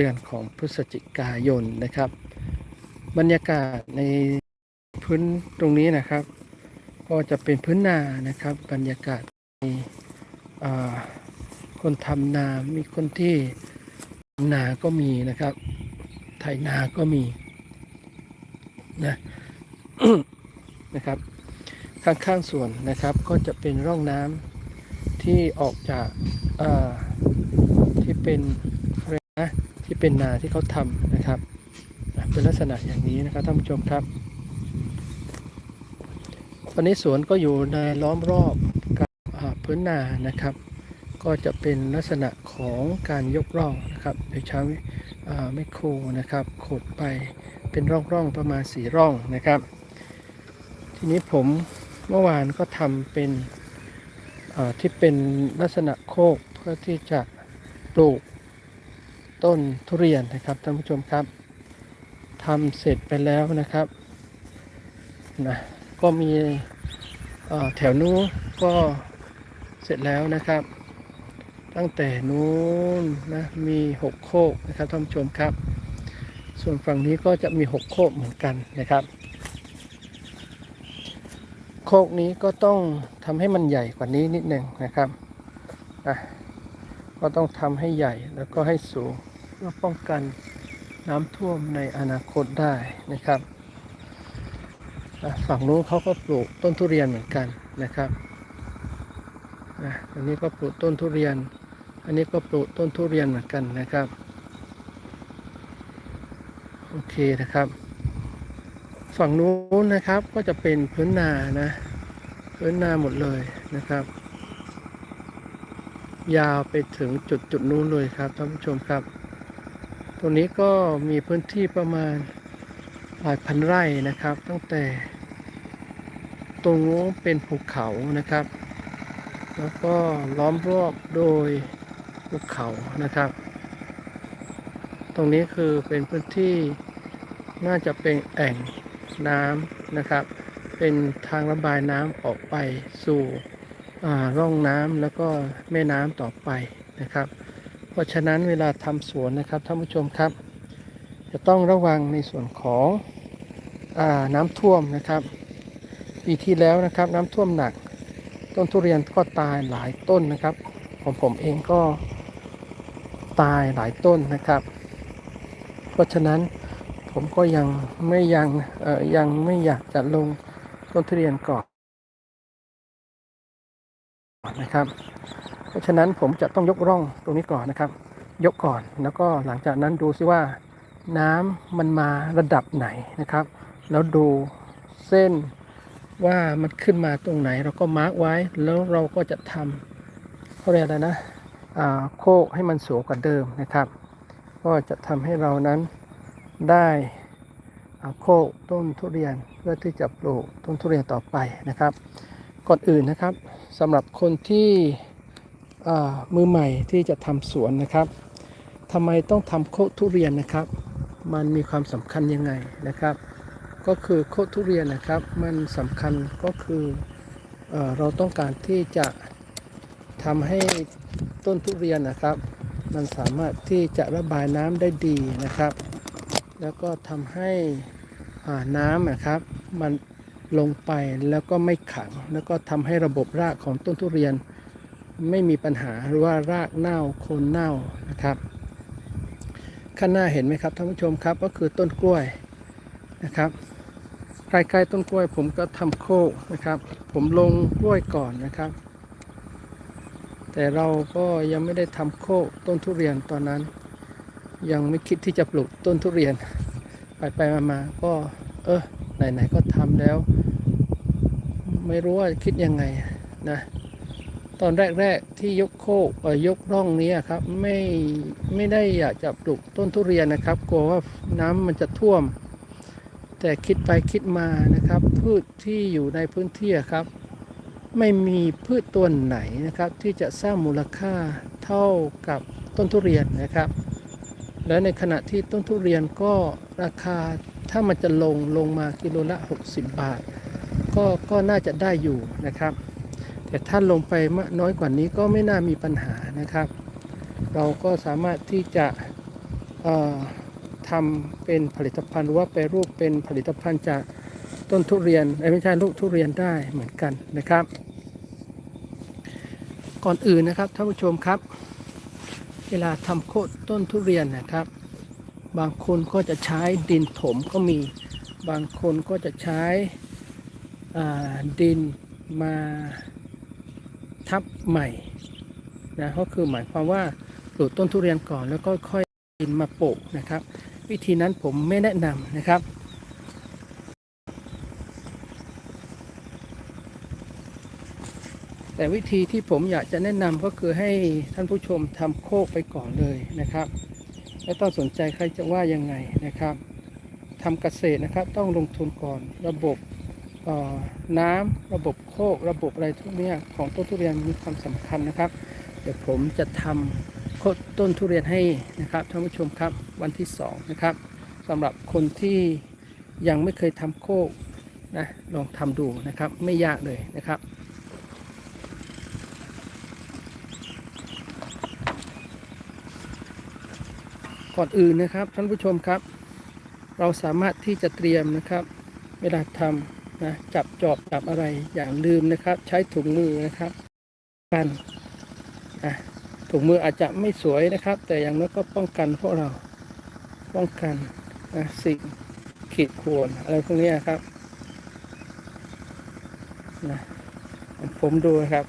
เดือนของพฤศจิกายนนะครับ บรรยากาศในพื้นตรงนี้นะครับ ก็จะเป็นพื้นนานะครับ บรรยากาศมีคนทำนา มีคนที่นาก็มีนะครับ ไถนาก็มีนะนะครับ ข้างๆส่วนนะครับก็จะเป็นร่องน้ำที่ออกจากที่เป็นนะ ที่เป็นนาที่เขาทำนะครับเป็นลักษณะอย่างนี้นะครับท่านผู้ชมครับ ตอนนี้สวนก็อยู่ในล้อมรอบกับพื้นนานะครับ ก็จะเป็นลักษณะของการยกร่องนะครับโดยใช้ไมโครนะครับขุดไปเป็นร่องๆประมาณสีร่องนะครับ ทีนี้ผมเมื่อวานก็ทำเป็นที่เป็นลักษณะโคกเพื่อที่จะปลูก ต้นทุเรียนนะครับท่านผู้ชมครับทำเสร็จไปแล้วนะครับนะก็มีแถวนู้นก็เสร็จแล้วนะครับ ตั้งแต่นู้นนะมีหกโคกนะครับท่านผู้ชมครับ ส่วนฝั่งนี้ก็จะมีหกโคกเหมือนกันนะครับ โคกนี้ก็ต้องทำให้มันใหญ่กว่านี้นิดหนึ่งนะครับอะก็ต้องทำให้ใหญ่แล้วก็ให้สูง เพื่อป้องกันน้ำท่วมในอนาคตได้นะครับฝั่งนู้นเขาก็ปลูกต้นทุเรียนเหมือนกันนะครับอันนี้ก็ปลูกต้นทุเรียน อันนี้ก็ปลูกต้นทุเรียนเหมือนกันนะครับ โอเคนะครับ ฝั่งนู้นนะครับก็จะเป็นพื้นนานะ พื้นนาหมดเลยนะครับ ยาวไปถึงจุดจุดนู้นเลยครับท่านผู้ชมครับ ตรงนี้ก็มีพื้นที่ประมาณหลายพันไร่นะครับ ตั้งแต่ตรงนู้นเป็นภูเขานะครับ แล้วก็ล้อมรอบโดยภูเขานะครับ ตรงนี้คือเป็นพื้นที่น่าจะเป็นแอ่งน้ำนะครับ เป็นทางระบายน้ำออกไปสู่ร่องน้ำแล้วก็แม่น้ำต่อไปนะครับ ราะฉะนั้นเวลาทำสวนนะครับท่านผู้ชมครับ จะต้องระวังในส่วนของอน้ำท่วมนะครับ ปีที่แล้วนะครับน้ำท่วมหนัก ต้นทุเรียนก็ตายหลายต้นนะครับของผมเองก็ตายหลายต้นนะครับ เพราะฉะนั้นผมก็ยังไม่ยังเอ่อยังไม่อยากจะลงต้นทุเรียนก่อนนะครับ เพราะฉะนั้นผมจะต้องยกร่องตรงนี้ก่อนนะครับ ยกก่อนแล้วก็หลังจากนั้นดูซิว่า น้ำมันมาระดับไหนนะครับ แล้วดูเส้นว่ามันขึ้นมาตรงไหนเราก็มาร์กไว้แล้วเราก็จะทำเขาเรียกอะไรนะโคกให้มันสูงกว่าเดิมนะครับ ก็จะทำให้เรานั้นได้โคกต้นทุเรียนเพื่อที่จะปลูกต้นทุเรียนต่อไปนะครับ ก่อนอื่นนะครับสำหรับคนที่ มือใหม่ที่จะทำสวนนะครับทำไมต้องทำโคทุเรียนนะครับ มันมีความสำคัญยังไงนะครับ ก็คือโคทุเรียนนะครับมันสำคัญก็คือเอเราต้องการที่จะทำให้ต้นทุเรียนนะครับ มันสามารถที่จะระบายน้ำได้ดีนะครับ แล้วก็ทำให้น้ำนะครับมันลงไปแล้วก็ไม่ขัง แล้วก็ทำให้ระบบรากของต้นทุเรียน ไม่มีปัญหาหรือว่ารากเน่าโคนเน่านะครับ ข้างหน้าเห็นไหมครับท่านผู้ชมครับก็คือต้นกล้วยนะครับใกล้ๆต้นกล้วยผมก็ทำโคกนะครับ ผมลงกล้วยก่อนนะครับ แต่เราก็ยังไม่ได้ทำโคกต้นทุเรียนตอนนั้น ยังไม่คิดที่จะปลูกต้นทุเรียน ไปไปมามาๆก็เออไหนๆก็ทำแล้ว ไม่รู้ว่าคิดยังไงนะ ตอนแรกๆที่ยกโคกยกร่องนี้ครับไม่ไม่ได้อยากจะปลูกต้นทุเรียนนะครับ กลัวว่าน้ำมันจะท่วม แต่คิดไปคิดมานะครับ พืชที่อยู่ในพื้นที่ครับ ไม่มีพืชตัวไหนนะครับ ที่จะสร้างมูลค่าเท่ากับต้นทุเรียนนะครับ และในขณะที่ต้นทุเรียนก็ราคาถ้ามันจะลงลงมากิโลละ 60 บาท ก็ก็น่าจะได้อยู่นะครับ แต่ถ้าลงไปน้อยกว่านี้ก็ไม่น่ามีปัญหานะครับ เราก็สามารถที่จะทำเป็นผลิตภัณฑ์หรือว่าแปรูปเป็นผลิตภัณฑ์จากต้นทุเรียนเอ้ไม่ใช่ลูกทุเรียนได้เหมือนกันนะครับ ก่อนอื่นนะครับท่านผู้ชมครับ เวลาทำโคตรต้นทุเรียนนะครับ บางคนก็จะใช้ดินถมก็มี บางคนก็จะใช้ดินมา ใหม่นะก็คือหมายความว่าปลูกต้นทุเรียนก่อนแล้วก็ค่อยดินมาโปะนะครับ วิธีนั้นผมไม่แนะนำนะครับแต่วิธีที่ผมอยากจะแนะนำก็คือให้ท่านผู้ชมทำโคกไปก่อนเลยนะครับ ไม่ต้องสนใจใครจะว่ายังไงนะครับทำเกษตรนะครับต้องลงทุนก่อนระบบ น้ำระบบโคกระบบอะไรทุกเนี้ยของต้นทุเรียนมีความสำคัญนะครับ เดี๋ยวผมจะทำโคตต้นทุเรียนให้นะครับท่านผู้ชมครับวันที่สองนะครับสำหรับคนที่ยังไม่เคยทำโคกนะลองทำดูนะครับไม่ยากเลยนะครับก่อนอื่นนะครับท่านผู้ชมครับ เราสามารถที่จะเตรียมนะครับเวลาทำ นะจับจอบจับอะไรอย่าลืมนะครับ ใช้ถุงมือนะครับกันอะถุงมืออาจจะไม่สวยนะครับ แต่อย่างน้อยก็ป้องกันพวกเราป้องกันนะสิ่งขีดข่วนอะไรพวกนี้ครับนะผมดูครับ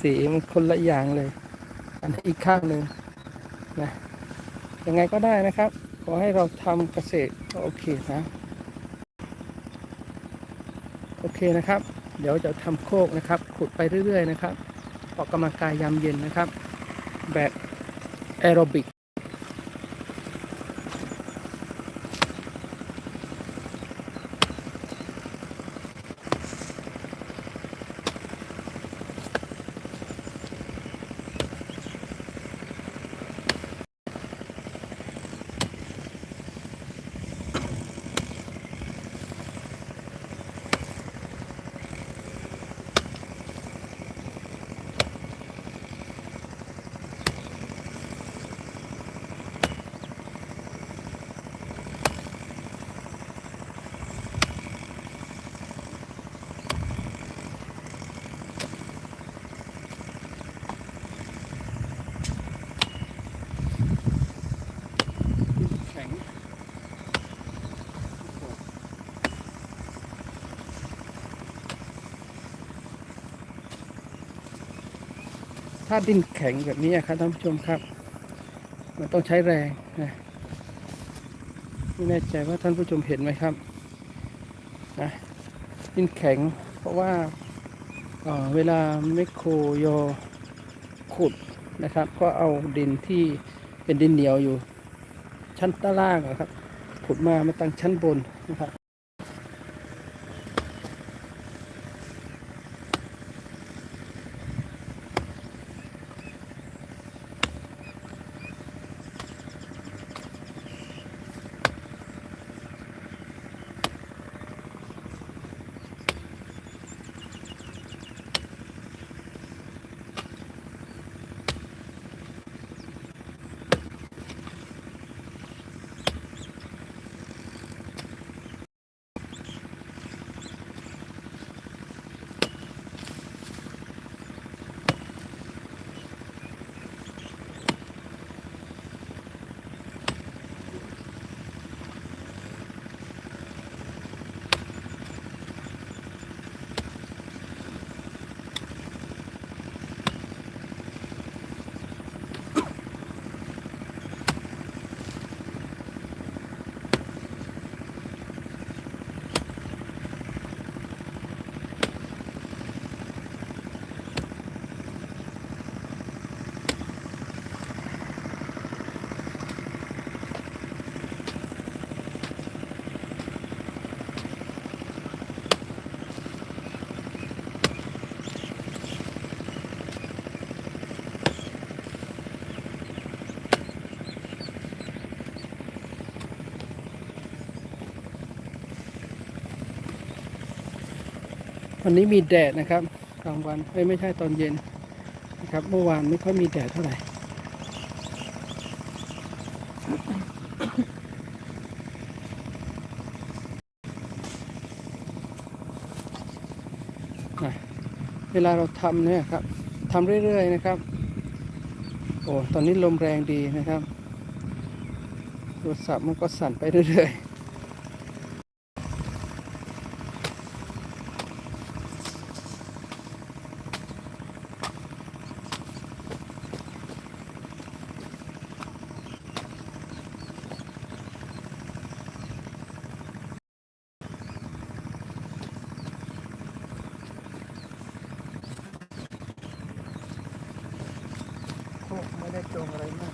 สีมันคนละอย่างเลย อันนี้อีกข้างหนึ่งนะยังไงก็ได้นะครับ ขอให้เราทำเกษตรก็โอเคนะ โอเคนะครับ เดี๋ยวจะทำโคกนะครับ ขุดไปเรื่อยๆนะครับ ออกกำลังกายยามเย็นนะครับ แบบแอโรบิก ถ้าดินแข็งแบบนี้ครับท่านผู้ชมครับ มันต้องใช้แรงนะไม่แน่ใจว่าท่านผู้ชมเห็นไหมครับนะดินแข็งเพราะว่าเออเวลาแมโครโยขุดนะครับ ก็เอาดินที่เป็นดินเหนียวอยู่ ชั้นต้ล่างครับขุดมามาตั้งชั้นบนนะครับ วันนี้มีแดดนะครับกลางวันไม่ใช่ตอนเย็นนะครับ เมื่อวานไม่ค่อยมีแดดเท่าไหร่เวลาเราทำเนี่ยครับทำเรื่อยๆนะครับ โอ้ตอนนี้ลมแรงดีนะครับโทรศัพท์มันก็สั่นไปเรื่อยๆโอ้ไม่ได้จงอะไรมาก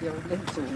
เล่นอย่างเดียวเล่นสูง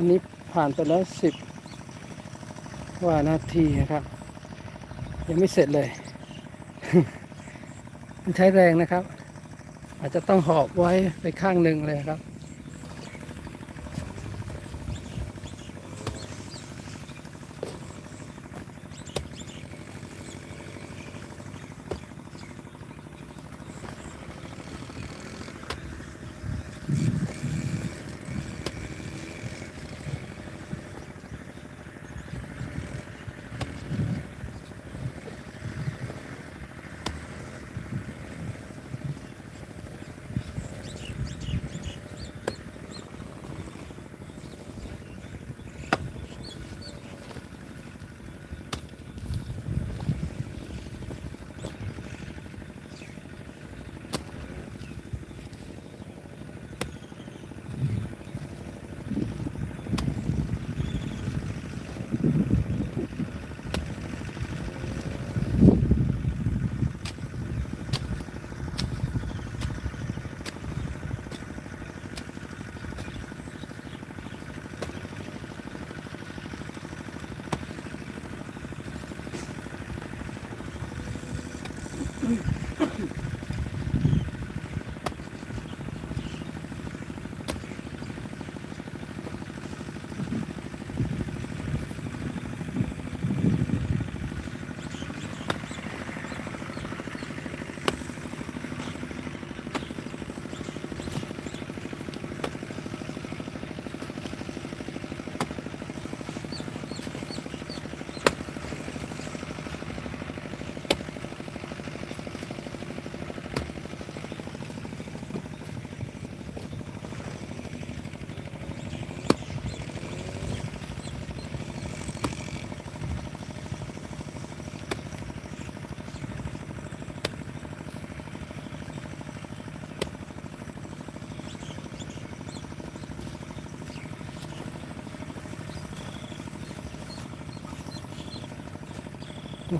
อนนี้ผ่านไปแล้วสิบกว่านาทีนะครับ ยังไม่เสร็จเลย มันใช้แรงนะครับ อาจจะต้องหอบไว้ไปข้างหนึ่งเลยครับ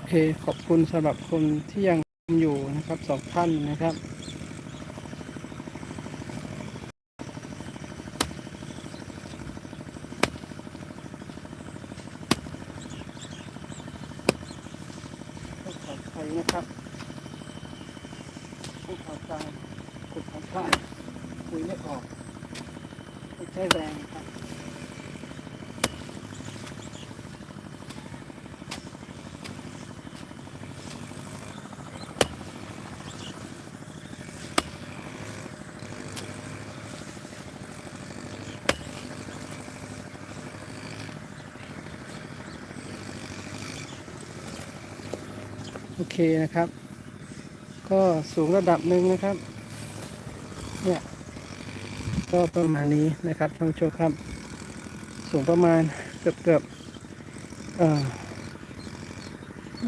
เคขอบคุณสำหรับคนที่ยังอยู่นะครับสองท่านนะครับ ต้องขออภัยนะครับต้องขอการขุดของพลาดคุยไม่ออกไม่ใช่แรงครับ โอ เคนะครับ ก็สูงระดับหนึ่งนะครับ เนี่ยก็ประมาณนี้นะครับท่านผู้ชมครับ สูงประมาณเกือบเกือบๆเอ่อ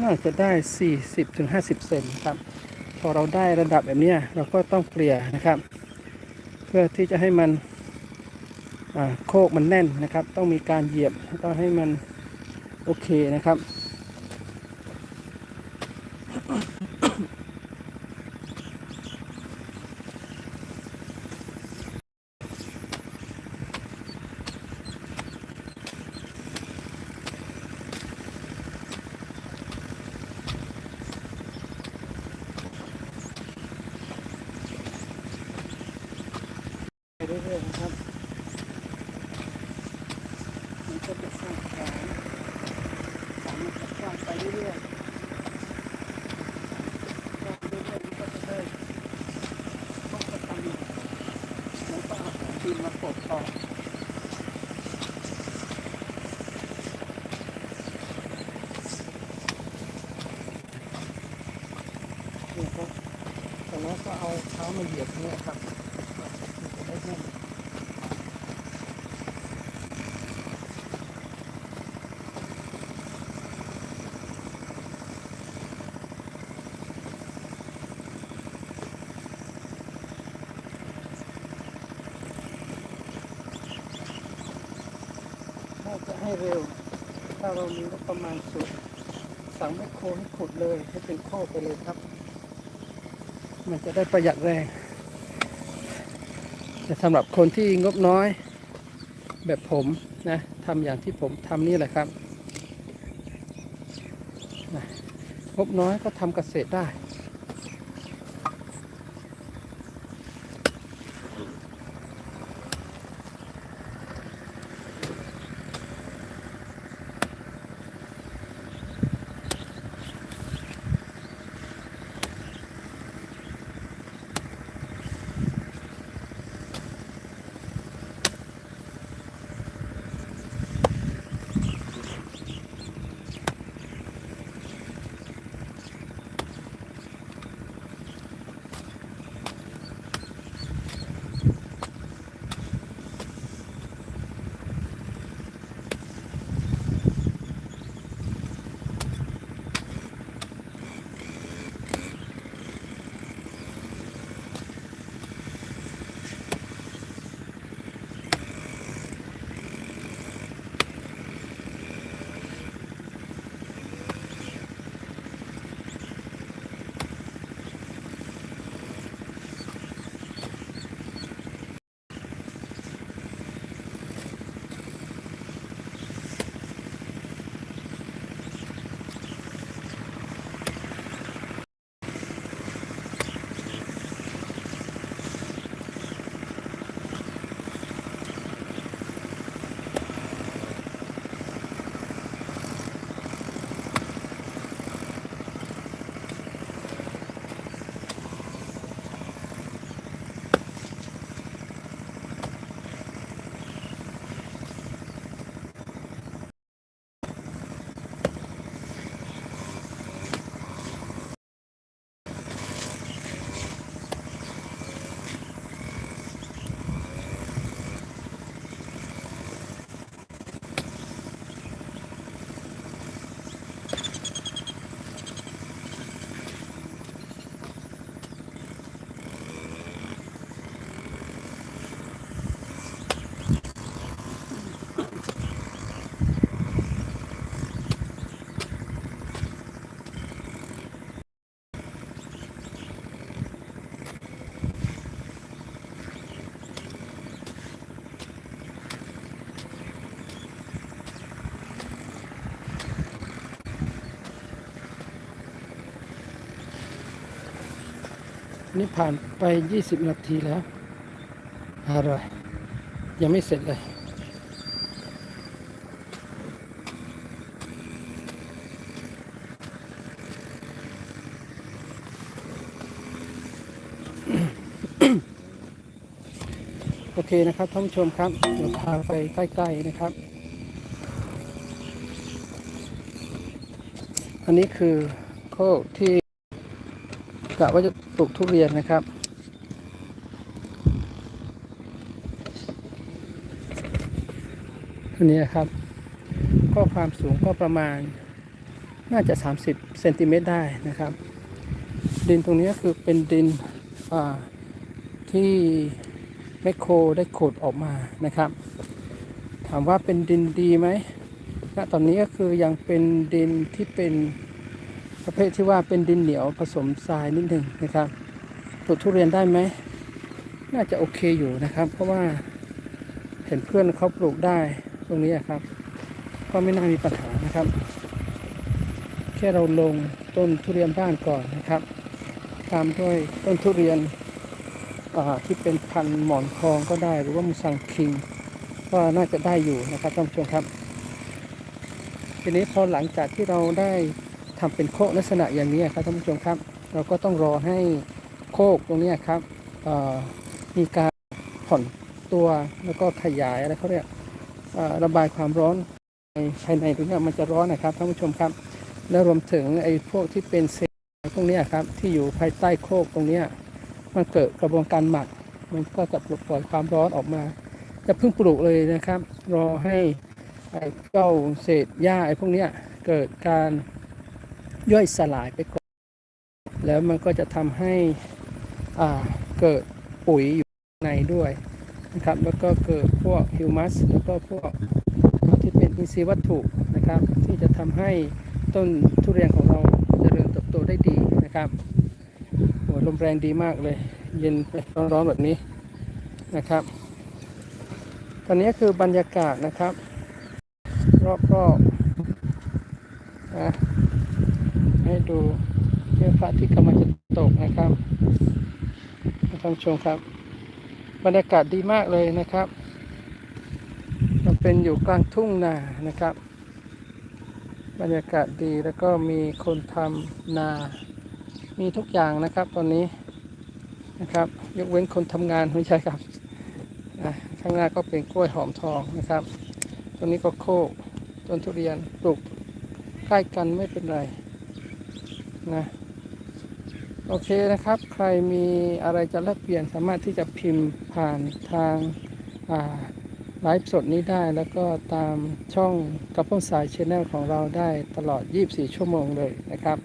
น่าจะได้ 40ถึง50 เซนครับ พอเราได้ระดับแบบนี้เราก็ต้องเกลี่ยนะครับ เพื่อที่จะให้มันโคกมันแน่นนะครับ ต้องมีการเหยียบต้องให้มันโอเคนะครับ ไปเรื่อยๆนะครับ มันก็จะสร้างฐานฐานมันก็สร้างไปเรื่อยๆสร้างไปเรื่อยๆมันก็จะได้ต้องกระทำแล้วก็เอาดินมาปกต่อนี่ครับ แต่แล้วก็เอาเท้ามาเหยียบเนี่ยครับจะได้แน่นถ้าจะให้เร็ว ถ้าเรามีงบประมาณสุดสั่งแมคโครให้ขุดเลยให้เป็นโคไปเลยครับ มันจะได้ประหยัดแรงแต่สำหรับคนที่งบน้อยแบบผมนะทำอย่างที่ผมทำนี่แหละครับนะงบน้อยก็ทำเกษตรได้ นี่ผ่านไป 20 นาทีแล้วอร่อยยังไม่เสร็จเลยโอเคนะครับท่านผู้ชมครับเดี๋ยวพาไปใกล้ ๆนะครับ อันนี้คือโคกที่ กะว่าจะปลูกทุเรียนนะครับอันนี้นะครับ ก็ความสูงก็ประมาณ น่าจะ 30เซนติเมตรได้นะครับ ดินตรงนี้คือเป็นดินที่แมคโครได้ขุดออกมานะครับ ถามว่าเป็นดินดีไหมณตอนนี้ก็คือยังเป็นดินที่เป็น ประเภทที่ว่าเป็นดินเหนียวผสมทรายนิดหนึ่งนะครับปลูกทุเรียนได้ไหม น่าจะโอเคอยู่นะครับ เพราะว่าเห็นเพื่อนเขาปลูกได้ตรงนี้ครับ ก็ไม่น่ามีปัญหานะครับ แค่เราลงต้นทุเรียนบ้านก่อนนะครับ ตามด้วยต้นทุเรียนที่เป็นพันธุ์หมอนทองก็ได้หรือว่ามุสังคิง ก็น่าจะได้อยู่นะครับท่านผู้ชมครับ ทีนี้พอหลังจากที่เราได้ ทำเป็นโคกลักษณะอย่างนี้ครับท่านผู้ชมครับ เราก็ต้องรอให้โคกตรงนี้ครับมีการผ่อนตัวแล้วก็ขยายอะไรเขาเรียกระบายความร้อนในภายในตรงนี้มันจะร้อนนะครับท่านผู้ชมครับ แล้วรวมถึงไอ้พวกที่เป็นเศษพวกนี้ครับที่อยู่ภายใต้โคกตรงนี้มันเกิดกระบวนการหมัก มันก็จะปลดปล่อยความร้อนออกมา จะเพิ่งปลูกเลยนะครับ รอให้ไอ้เจ้าเศษหญ้าไอ้พวกนี้เกิดการ ย่อยสลายไปก่อน แล้วมันก็จะทำให้เกิดปุ๋ยอยู่ในด้วยนะครับ แล้วก็เกิดพวกฮิวมัส แล้วก็พวกที่เป็นอินทรีย์วัตถุนะครับ ที่จะทำให้ต้นทุเรียนของเราเจริญเติบโตได้ดีนะครับโอ้ลมแรงดีมากเลย เย็นไปร้อนๆแบบนี้นะครับ ตอนนี้คือบรรยากาศนะครับ รอบๆนะ ให้ดูเที่พระทิตย์กำลังจะตกนะครับท่านผู้ชมครับ บรรยากาศดีมากเลยนะครับ มันเป็นอยู่กลางทุ่งนานะครับ บรรยากาศดีแล้วก็มีคนทำนา มีทุกอย่างนะครับตอนนี้นะครับ ยกเว้นคนทำงานไม่ใช่ครับข้างหน้าก็เป็นกล้วยหอมทองนะครับต้นนี้ก็โคกต้นทุเรียนปลูกใกล้กันไม่เป็นไร นะโอเคนะครับ ใครมีอะไรจะแลกเปลี่ยนสามารถที่จะพิมพ์ผ่านทางไลฟ์สดนี้ได้แล้วก็ตามช่องกระเพาะสายชแนลของเราได้ตลอด 24 ชั่วโมงเลยนะครับ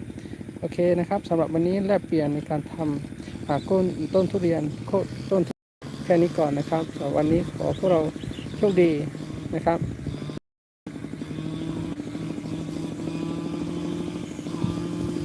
โอเคนะครับสำหรับวันนี้แลกเปลี่ยนในการทำอ่าต้นต้นทุเรียนโคต้นแค่นี้ก่อนนะครับสำหรับวันนี้ขอพวกเราโชคดีนะครับ